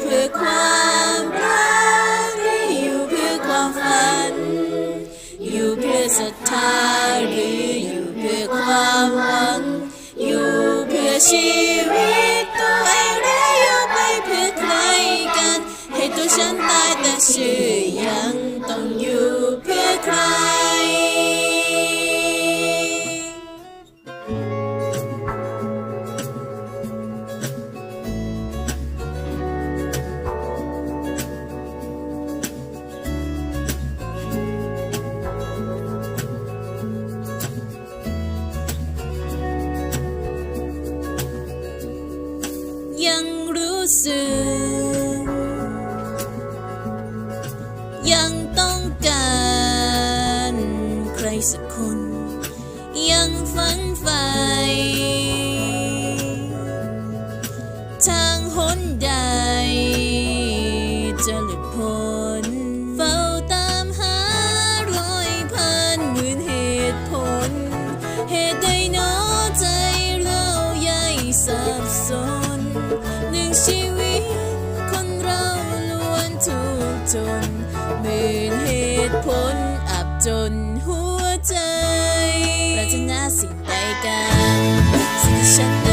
เพื่อความรักหรืออยู่เพื่อความฝัน อยู่เพื่อศรัทธาหรืออยู่เพื่อความหวัง อยู่เพื่อชีวิตตัวเองหรืออยู่ไปเพื่อใครกัน ให้ตัวฉันตายแต่ชื่อ ยังต้องการใครสักคน ยังฝันฝัน ดพ้นอับจนหัวใจปรารถนาสิ่งใดกันสิ่งที่ฉัน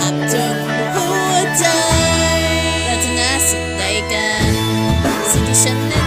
อับจนหัวใจเราจะน่าสุดใจกันสิที่ฉัน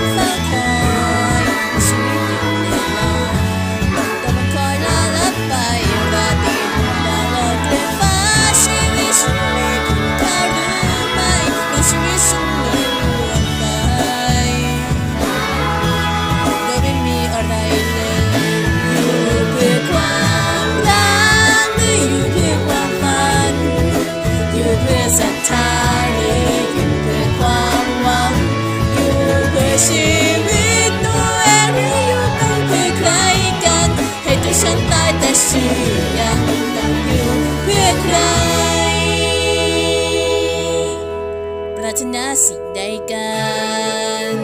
sigdaykan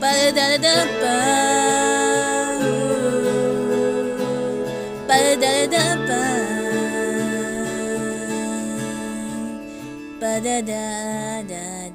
Padadadapa Padadadapa Padadadapa